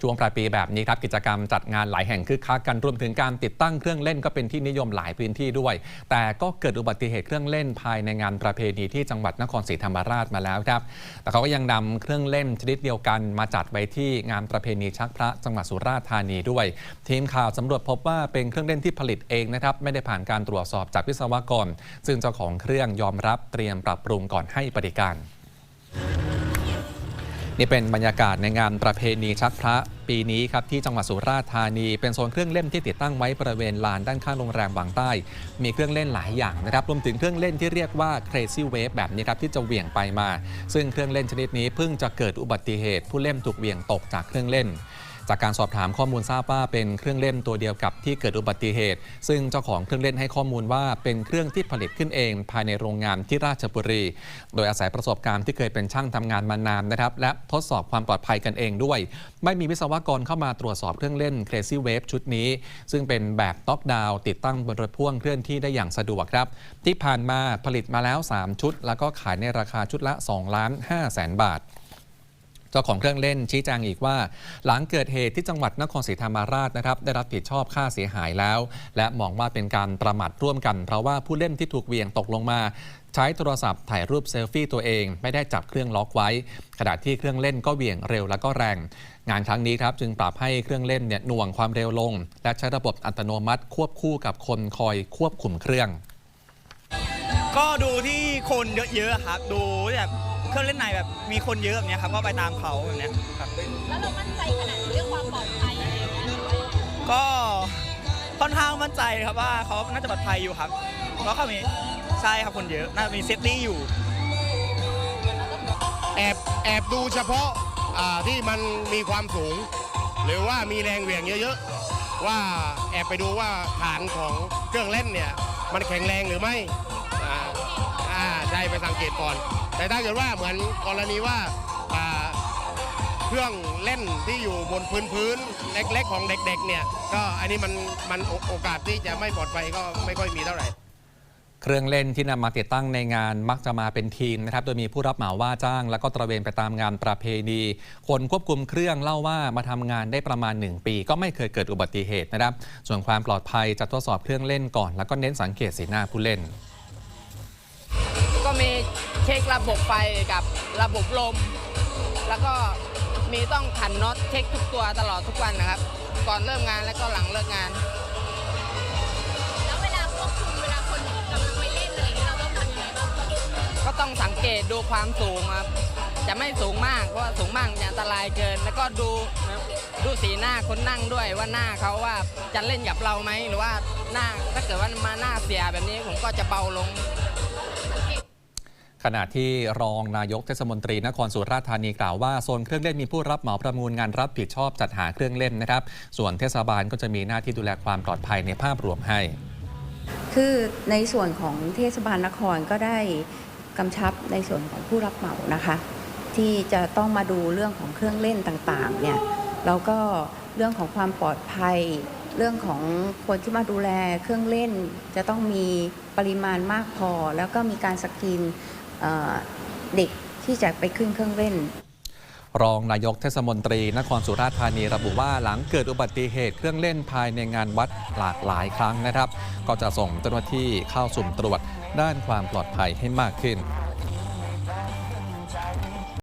ช่วงปลายปีแบบนี้ครับกิจกรรมจัดงานหลายแห่งคึกคักกันรวมถึงการติดตั้งเครื่องเล่นก็เป็นที่นิยมหลายพื้นที่ด้วย แต่ก็เกิดอุบัติเหตุเครื่องเล่นภายในงานประเพณีที่จังหวัดนครศรีธรรมราชมาแล้วครับ แต่เขาก็ยังนำเครื่องเล่นชนิดเดียวกันมาจัดไว้ที่งานประเพณีชักพระจังหวัดสุราษฎร์ธานีด้วย ทีมข่าวสำรวจพบว่าเป็นเครื่องเล่นที่ผลิตเองนะครับไม่ได้ผ่านการตรวจสอบจากวิศวกร ซึ่งเจ้าของเครื่องยอมรับเตรียมปรับปรุงก่อนให้บริการ นี่เป็นบรรยากาศในงานประเพณีชักพระปีนี้ครับที่จังหวัดสุราษฎร์ธานี เป็นโซนเครื่องเล่นที่ติดตั้งไว้บริเวณลานด้านข้างโรงแรมวางใต้ มีเครื่องเล่นหลายอย่างนะครับรวมถึงเครื่องเล่นที่เรียกว่า crazy wave แบบนี้ครับที่จะเหวี่ยงไปมา ซึ่งเครื่องเล่นชนิดนี้เพิ่งจะเกิดอุบัติเหตุ ผู้เล่นถูกเหวี่ยงตกจากเครื่องเล่น จากการสอบถามข้อมูลทราบว่าเป็นเครื่องเล่นตัวเดียวกับที่เกิดอุบัติเหตุ ซึ่งเจ้าของเครื่องเล่นให้ข้อมูลว่าเป็นเครื่องที่ผลิตขึ้นเอง ภายในโรงงานที่ราชบุรี โดยอาศัยประสบการณ์ที่เคยเป็นช่างทำงานมานานนะครับ และทดสอบความปลอดภัยกันเองด้วย ไม่มีวิศวกรเข้ามาตรวจสอบเครื่องเล่น Crazy Wave ชุดนี้ ซึ่งเป็นแบบต็อกดาวติดตั้งบนรถพ่วงเคลื่อนที่ได้อย่างสะดวกครับ ที่ผ่านมาผลิตมาแล้ว 3 ชุด แล้วก็ขายในราคาชุดละ2ล้าน5แสนบาท จ้าของเครื่องเล่นชี้แจงอีกว่า หลังเกิดเหตุที่จังหวัดนครศรีธรรมราชนะครับได้รับผิดชอบค่าเสียหายแล้ว และมองว่าเป็นการประมาทร่วมกัน เพราะว่าผู้เล่นที่ถูกเวียงตกลงมา ใช้โทรศัพท์ถ่ายรูปเซลฟี่ตัวเอง ไม่ได้จับเครื่องล็อกไว้ ขณะที่เครื่องเล่นก็เวียงเร็วและก็แรง งานครั้งนี้ครับจึงปรับให้เครื่องเล่นเนี่ยหน่วงความเร็วลง และใช้ระบบอัตโนมัติ ควบคู่กับคนคอยควบคุมเครื่อง ก็ดูที่คนเยอะๆครับดูแบบ เครื่องเล่นในแบบมีคนเยอะแบบเนี้ยครับก็ไปตามเขาแบบเนี้ยครับแล้วเรามั่นใจขนาดนี้เรื่องความปลอดภัยอะไรอย่างเงี้ยหรือว่ายังไงก็ค่อนข้างมั่นใจครับว่าเขาน่าจะปลอดภัยอยู่ครับเพราะเขามีใช่ครับคนเยอะน่าจะมีเซฟตี้อยู่ แอบแอบดูเฉพาะอ่าที่มันมีความสูง หรือว่ามีแรงเหวี่ยงเยอะๆ ว่าแอบไปดูว่าฐานของเครื่องเล่นเนี่ย มันแข็งแรงหรือไม่อ่า อ่าใช่ไปสังเกตก่อน แต่ถ้าเกิดว่าเหมือนกรณีว่าอ่าเครื่องเล่นที่อยู่บนพื้นพื้นๆเล็กๆของเด็กๆเนี่ยก็อันนี้มันมันโอโอกาสที่จะไม่ปลอดภัยก็ไม่ค่อยมีเท่าไหร่ เครื่องเล่นที่นำมาติดตั้งในงานมักจะมาเป็นทีมนะครับ โดยมีผู้รับเหมาว่าจ้าง แล้วก็ตระเวนไปตามงานประเพณี คนควบคุมเครื่องเล่าว่ามาทำงานได้ประมาณ 1 ปี ก็ไม่เคยเกิดอุบัติเหตุนะครับ ส่วนความปลอดภัยจะทดสอบเครื่องเล่นก่อน แล้วก็เน้นสังเกตสีหน้าผู้เล่น เช็คระบบไฟกับระบบลม แล้วก็มีต้องขันน็อตเช็คทุกตัวตลอดทุกวันนะครับ ก่อนเริ่มงานแล้วก็หลังเลิกงาน แล้วเวลาควบคุมเวลาคนกำลังไปเล่นอะไรอย่างเงี้ยเราต้องทำยังไงบ้างก็ต้องสังเกตดูความสูงครับ จะไม่สูงมากเพราะว่าสูงมากจะอันตรายเกิน แล้วก็ดูดูสีหน้าคนนั่งด้วยว่าหน้าเขาว่าจะเล่นกับเราไหมหรือว่าหน้าถ้าเกิดว่ามาหน้าเสียแบบนี้ผมก็จะเบาลง ขณะที่รองนายกเทศมนตรีนครสุราษฎร์ธานีกล่าวว่าโซนเครื่องเล่นมีผู้รับเหมาประมูลงานรับผิดชอบจัดหาเครื่องเล่นนะครับ ส่วนเทศบาลก็จะมีหน้าที่ดูแลความปลอดภัยในภาพรวมให้ คือในส่วนของเทศบาลนครก็ได้กำชับในส่วนของผู้รับเหมานะคะ ที่จะต้องมาดูเรื่องของเครื่องเล่นต่างๆเนี่ยแล้วก็เรื่องของความปลอดภัย เรื่องของคนที่มาดูแลเครื่องเล่นจะต้องมีปริมาณมากพอ แล้วก็มีการสกรีน เด็กที่จะไปขึ้นเครื่องเล่นรองนายกเทศมนตรีนครสุราษฎร์ธานีระบุว่าหลังเกิดอุบัติเหตุเครื่องเล่นภายในงานวัดหลากหลายครั้งนะครับ ก็จะส่งเจ้าหน้าที่เข้าสุ่มตรวจด้านความปลอดภัยให้มากขึ้น